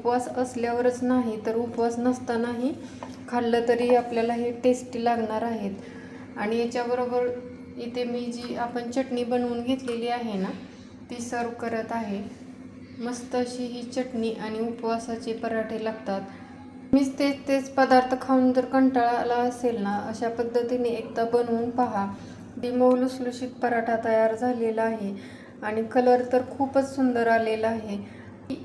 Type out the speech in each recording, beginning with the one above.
उपवास असल्यावरच नाही तर उपवास नसतानाही खाल्लं तरी आपल्याला हे टेस्टी लागणार आहेत. आणि याच्याबरोबर इथे मी जी आपण चटणी बनवून घेतलेली आहे ना ती सर्व करत आहे. मस्त अशी ही चटणी आणि उपवासाचे पराठे लागतात. मीच तेच तेच पदार्थ खाऊन जर कंटाळा आला असेल ना अशा पद्धतीने एकदा बनवून पहा. ती लुसलुशीत पराठा तयार झालेला आहे आणि कलर तर खूपच सुंदर आलेला आहे.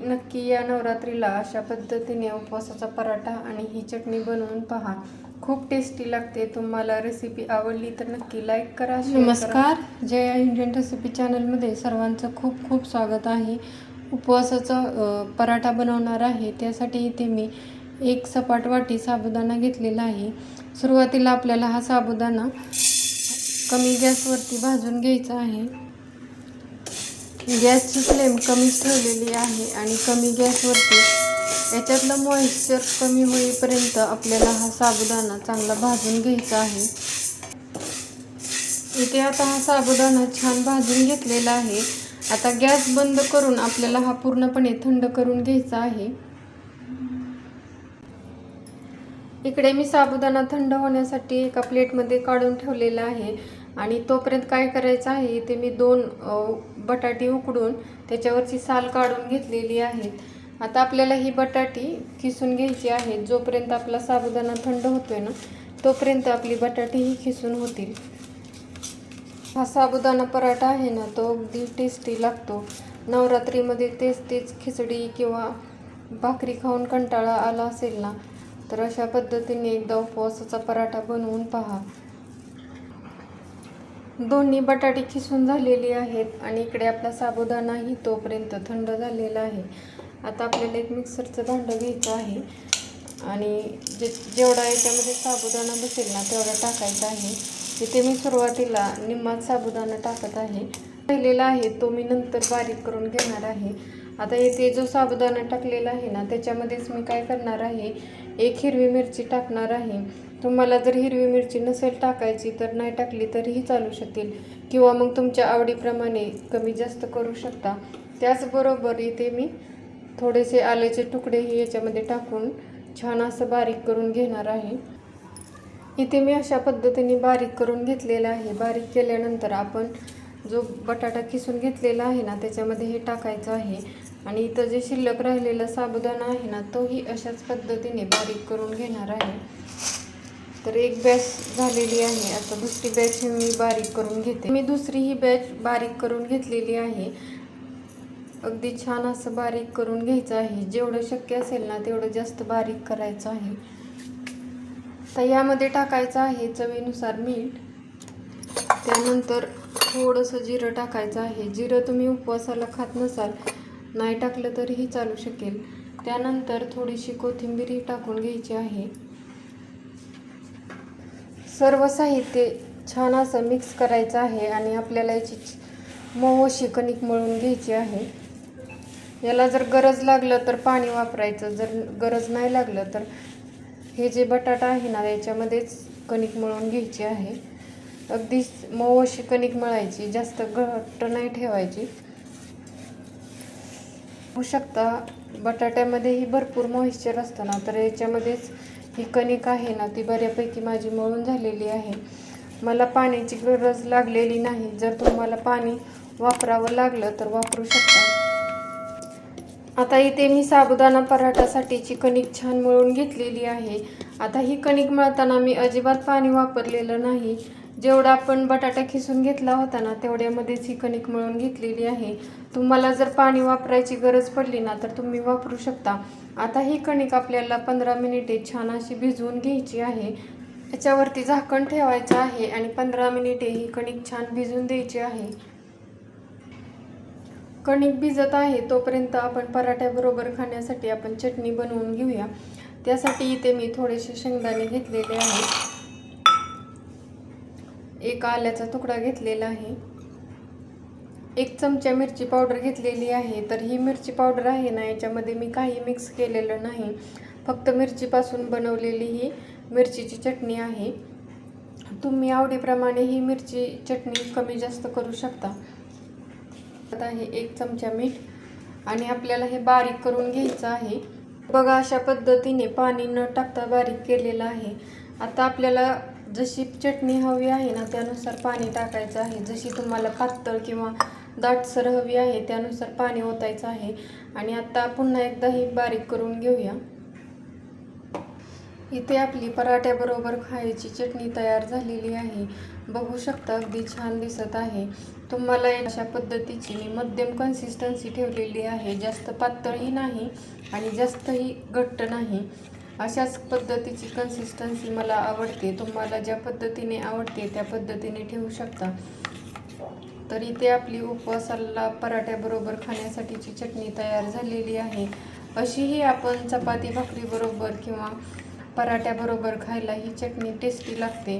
नक्की या नवरात्रीला अशा पद्धतीने उपवासाचा पराठा आणि ही चटणी बनवून पहा. खूप टेस्टी लागते. तुम्हाला रेसिपी आवडली तर नक्की लाईक करा नमस्कार. जया इंडियन रेसिपी चॅनलमध्ये सर्वांचं खूप खूप स्वागत आहे. उपवासाचा पराठा बनवणार आहे. त्यासाठी इथे मी एक सपाट वाटी साबुदाणा घेतलेला आहे. सुरुवातीला आपल्याला हा साबुदाणा कमी गॅसवरती भाजून घ्यायचा आहे. गॅसची फ्लेम कमी ठेवलेली आहे आणि कमी गॅसवरती याच्यातलं मॉइश्चर कमी होईपर्यंत आपल्याला हा साबुदाणा चांगला भाजून घ्यायचा आहे. इथे आता हा साबुदाणा छान भाजून घेतलेला आहे. आता गॅस बंद करून आपल्याला हा पूर्णपणे थंड करून घ्यायचा आहे. इकडे मी साबुदाणा थंड होण्यासाठी एका प्लेटमध्ये काढून ठेवलेला आहे. आणि तोपर्यंत काय करायचं आहे इथे मी दोन बटाटी बटाटे उकडून त्याच्यावरची साल काढून घेतलेली आहेत. आता आपल्याला ही बटाटी किसून घ्यायची आहे. जोपर्यंत आपला साबुदाणा थंड होतोय ना तोपर्यंत आपली बटाटी ही खिसून होतील. हा साबुदाणा पराठा आहे ना तो अगदी टेस्टी लागतो. नवरात्रीमध्ये तेच तेच खिचडी किंवा भाकरी खाऊन कंटाळा आला असेल ना तर अशा पद्धतीने एकदा उपवासाचा पराठा बनवून पहा. दोन्ही बटाटे खिसून झालेली आहेत आणि इकडे आपला साबुदाणाही तोपर्यंत थंड झालेला आहे. आता आपल्याला एक मिक्सरचं भांडं घ्यायचं आहे. आणि जे जेवढा याच्यामध्ये साबुदाणा बसेल ना तेवढा टाकायचा आहे. इथे मी सुरुवातीला निम्मात साबुदाणा टाकत आहे. राहिलेला आहे तो मी नंतर बारीक करून घेणार आहे. आता इथे जो साबुदाणा टाकलेला आहे ना त्याच्यामध्येच मी काय करणार आहे एक हिरवी मिरची टाकणार आहे. तुम्हाला जर हिरवी मिरची नसेल टाकायची तर नाही टाकली तरीही चालू शकेल किंवा मग तुमच्या आवडीप्रमाणे कमी जास्त करू शकता. त्याचबरोबर इथे मी थोडेसे आल्याचे तुकडेही याच्यामध्ये टाकून छान असं बारीक करून घेणार आहे. इथे मी अशा पद्धतीने बारीक करून घेतलेलं आहे. बारीक केल्यानंतर आपण जो बटाटा किसून घेतलेला आहे ना त्याच्यामध्ये हे टाकायचं आहे. आणि इथं जे शिल्लक राहिलेला साबुदाणा आहे ना तोही अशाच पद्धतीने बारीक करून घेणार आहे. तर एक बॅच झालेली आहे. आता दुसरी बॅच मी बारीक करून घेते. मी दुसरी ही बॅच बारीक करून घेतलेली आहे. अगदी छान असं बारीक करून घ्यायचं आहे. जेवढं शक्य असेल ना तेवढं जास्त बारीक करायचं आहे. तर यामध्ये टाकायचं आहे चवीनुसार मीठ. त्यानंतर थोडंसं जिरं टाकायचं आहे. जिरं तुम्ही उपवासाला खात नसाल नाही टाकलं तरीही चालू शकेल. त्यानंतर थोडीशी कोथिंबीरही टाकून घ्यायची आहे. सर्व साहित्य छान असं मिक्स करायचं आहे आणि आपल्याला याची मऊ कणिक मळून घ्यायची आहे. याला जर गरज लागलं तर पाणी वापरायचं जर गरज नाही लागलं तर हे जे बटाटा आहे ना याच्यामध्येच कणिक मळून घ्यायची आहे. अगदी मऊ अशी कणिक मळायची जास्त घट्ट नाही ठेवायची. होऊ शकता. बटाट्यामध्येही भरपूर मॉइश्चर असतं ना तर याच्यामध्येच ही कणिक आहे ना ती बऱ्यापैकी माझी मळून झालेली आहे. मला पाण्याची गरज लागलेली नाही. जर तुम्हाला पाणी वापरावं लागलं तर वापरू शकता. आता इथे मी साबुदाणा पराठासाठीची कणिक छान मळून घेतलेली आहे. आता ही कणिक मळताना मी अजिबात पाणी वापरलेलं नाही. जेवढा आपण बटाटा खिसून घेतला होता ना तेवढ्यामध्येच ही कणिक मळून घेतलेली आहे. तुम्हाला जर पाणी वापरायची गरज पडली ना तर तुम्ही वापरू शकता. आता ही कणिक आपल्याला पंधरा मिनिटे छान अशी भिजवून घ्यायची आहे. याच्यावरती झाकण ठेवायचं आहे आणि पंधरा मिनिटे ही कणिक छान भिजून द्यायची आहे. कणिक भिजत आहे तोपर्यंत आपण पराठ्याबरोबर खाण्यासाठी आपण चटणी बनवून घेऊया. त्यासाठी इथे मी थोडेसे शेंगदाणे घेतलेले आहेत. एक आल्याचा तुकडा घेतलेला आहे. एक चमचा मिरची पावडर घेतलेली आहे. तर ही मिरची पावडर आहे ना याच्यामध्ये मी काही मिक्स केलेलं नाही. फक्त मिरचीपासून बनवलेली ही मिरचीची चटणी आहे. तुम्ही आवडीप्रमाणे ही मिरची चटणी कमी जास्त करू शकता. आता हे एक चमचा मीठ आणि आपल्याला हे बारीक करून घ्यायचं आहे. बघा अशा पद्धतीने पाणी न टाकता बारीक केलेलं आहे. आता आपल्याला जशी चटणी हवी आहे ना त्यानुसार पाणी टाकायचं आहे. जशी तुम्हाला पातळ किंवा दाटसर हवी आहे त्यानुसार पाणी ओतायचं आहे. आणि आता पुन्हा एकदा ही बारीक करून घेऊया. इथे आपली पराठ्याबरोबर खायची चटणी तयार झालेली आहे. बघू शकता अगदी छान दिसत आहे. तुम्हाला अशा पद्धतीची मी मध्यम कन्सिस्टन्सी ठेवलेली आहे. जास्त पातळही नाही आणि जास्तही घट्ट नाही. अशाच पद्धतीची कन्सिस्टन्सी मला आवडते. तुम्हाला ज्या पद्धतीने आवडते त्या पद्धतीने ठेवू शकता. तर इथे आपली उपवासाला पराठ्याबरोबर खाण्यासाठीची चटणी तयार झालेली आहे. अशीही आपण चपाती भाकरीबरोबर किंवा पराठ्याबरोबर खायला ही चटणी टेस्टी लागते.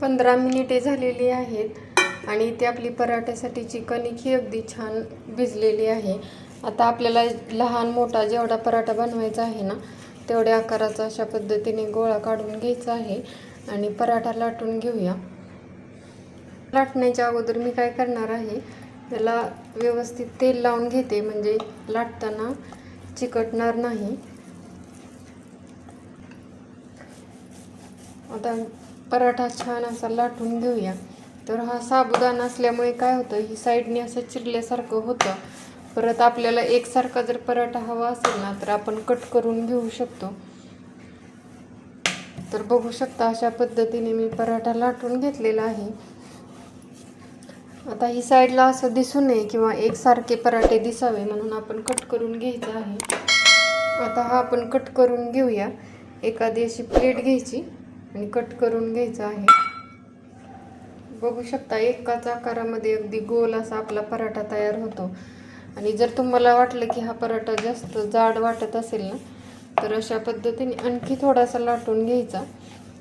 पंधरा मिनिटे झालेली आहेत आणि इथे आपली पराठ्यासाठीची कणिक ही अगदी छान भिजलेली आहे. आता आपल्याला लहान मोठा जेवढा पराठा बनवायचा आहे ना तेवढ्या आकाराचा अशा पद्धतीने गोळा काढून घ्यायचा आहे आणि पराठा लाटून घेऊया. लाटण्याच्या अगोदर मी काय करणार आहे त्याला व्यवस्थित तेल लावून घेते म्हणजे लाटताना चिकटणार नाही. आता पराठा छान असा लाटून घेऊया. तर हा साबुदाणा असल्यामुळे काय होतं ही साईडने असं चिरल्यासारखं होतं. परत आपल्याला एकसारखा जर पराठा हवा असेल ना तर आपण कट करून घेऊ शकतो. तर बघू शकता अशा पद्धतीने मी पराठा लाटून घेतलेला आहे. आता ही साईडला असं दिसू नये किंवा एकसारखे पराठे दिसावे म्हणून आपण कट करून घ्यायचं आहे. आता हा आपण कट करून घेऊया. एखादी अशी प्लेट घ्यायची आणि कट करून घ्यायचं आहे. बघू शकता एकाच आकारामध्ये अगदी गोल असा आपला पराठा तयार होतो. आणि जर तुम्हाला वाटलं की हा पराठा जास्त जाड वाटत असेल ना तर अशा पद्धतीने आणखी थोडासा लाटून घ्यायचा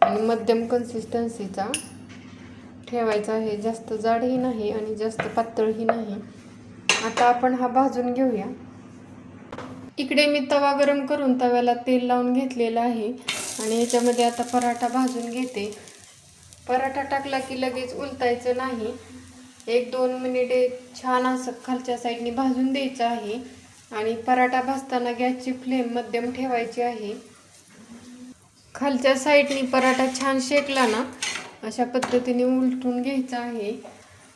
आणि मध्यम कन्सिस्टन्सीचा ठेवायचा आहे. जास्त जाडही नाही आणि जास्त पातळही नाही. आता आपण हा भाजून घेऊया. इकडे मी तवा गरम करून तव्याला तेल लावून घेतलेलं आहे आणि याच्यामध्ये आता पराठा भाजून घेते. पराठा टाकला की लगेच उलटायचं नाही. एक दोन मिनिटे छान असं खालच्या साईडने भाजून द्यायचं आहे. आणि पराठा भाजताना गॅसची फ्लेम मध्यम ठेवायची आहे. खालच्या साईडने पराठा छान शेकला ना अशा पद्धतीने उलटून घ्यायचा आहे.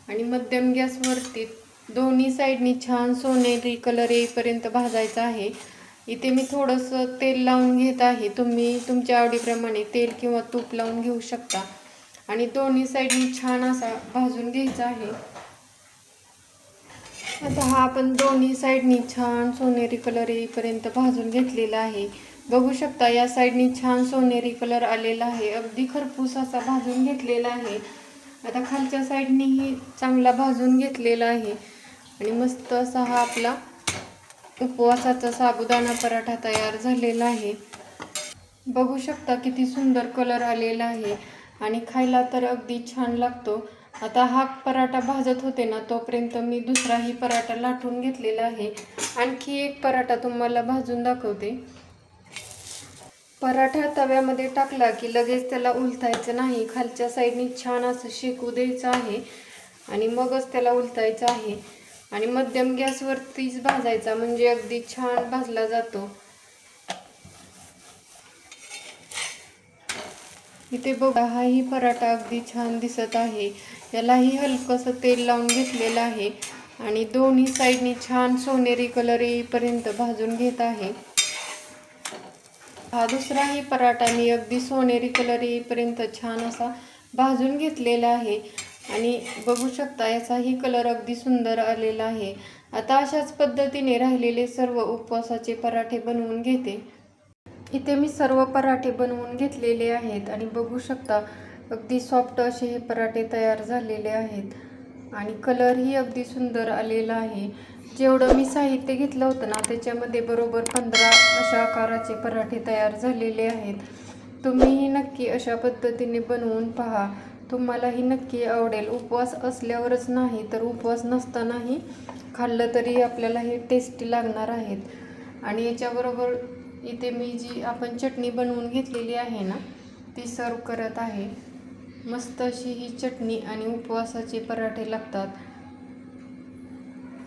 आणि मध्यम गॅसवरती दोन्ही साईडनी छान सोनेरी कलर येईपर्यंत भाजायचा आहे. इथे मी थोडंसं तेल लावून घेत आहे. तुम्ही तुमच्या आवडीप्रमाणे तेल किंवा तूप लावून घेऊ शकता. आणि दोन्ही साईडनी छान असा भाजून घ्यायचा आहे. आता हा आपण दोन्ही साईडनी छान सोनेरी कलर येईपर्यंत भाजून घेतलेला आहे. बघू शकता या साईडनी छान सोनेरी कलर आलेला आहे. अगदी खरपूस असा भाजून घेतलेला आहे. आता खालच्या साईडनीही चांगला भाजून घेतलेला आहे. आणि मस्त असा हा आपला उपवासाचा साबुदाणा पराठा तयार झालेला आहे. बघू शकता किती सुंदर कलर आलेला आहे. आणि खायला तर अगदी छान लागतो. आता हा पराठा भाजत होते ना तोपर्यंत मी दुसराही पराठा लाटून घेतलेला आहे. आणखी एक पराठा तुम्हाला भाजून दाखवते. पराठा तव्यामध्ये टाकला की लगेच त्याला उलथायचं नाही. खालच्या साईडने छान असं शेकू द्यायचं आहे आणि मगच त्याला उलथायचं आहे. आणि मध्यम गॅसवरतीच भाजायचा म्हणजे अगदी छान भाजला जातो. इथे बघा हाही पराठा अगदी छान दिसत आहे. यालाही हलकंसं तेल लावून घेतलेलं आहे आणि दोन्ही साईडनी छान सोनेरी कलर येईपर्यंत भाजून घेत आहे. हा दुसराही पराठा मी अगदी सोनेरी कलर येईपर्यंत छान असा भाजून घेतलेला आहे. आणि बघू शकता याचाही कलर अगदी सुंदर आलेला आहे. आता अशाच पद्धतीने राहिलेले सर्व उपवासाचे पराठे बनवून घेते. इथे मी सर्व पराठे बनवून घेतलेले आहेत आणि बघू शकता अगदी सॉफ्ट असे हे पराठे तयार झालेले आहेत. आणि कलरही अगदी सुंदर आलेला आहे. जेवढं मी साहित्य घेतलं होतं ना त्याच्यामध्ये बरोबर पंधरा अशा आकाराचे पराठे तयार झालेले आहेत. तुम्हीही नक्की अशा पद्धतीने बनवून पहा. तुम्हालाही नक्की आवडेल. उपवास असल्यावरच नाही तर उपवास नसतानाही खाल्लं तरी आपल्याला हे टेस्टी लागणार आहेत. आणि याच्याबरोबर इथे मी जी आपण चटणी बनवून घेतलेली आहे ना ती सर्व करत आहे. मस्त अशी ही चटणी आणि उपवासाचे पराठे लागतात.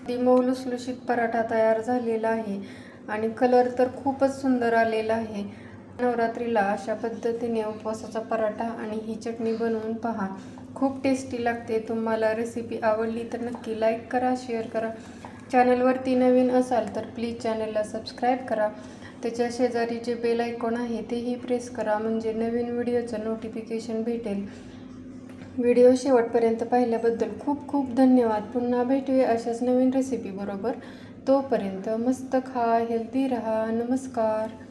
ती मऊ लुसलुशीत पराठा तयार झालेला आहे आणि कलर तर खूपच सुंदर आलेला आहे. नवरात्रीला अशा पद्धतीने उपवासाचा पराठा आणि ही चटणी बनवून पहा. खूप टेस्टी लागते. तुम्हाला रेसिपी आवडली तर नक्की लाईक करा शेअर करा. चॅनलवरती नवीन असाल तर प्लीज चॅनलला सबस्क्राईब करा. त्याच्या शेजारी जे बेल आयकॉन आहे तेही प्रेस करा. म्हणजे नवीन व्हिडिओचं नोटिफिकेशन भेटेल. व्हिडिओ शेवटपर्यंत पाहिल्याबद्दल खूप खूप धन्यवाद. पुन्हा भेटूया अशाच नवीन रेसिपी बरोबर. तोपर्यंत मस्त खा हेल्दी रहा. नमस्कार.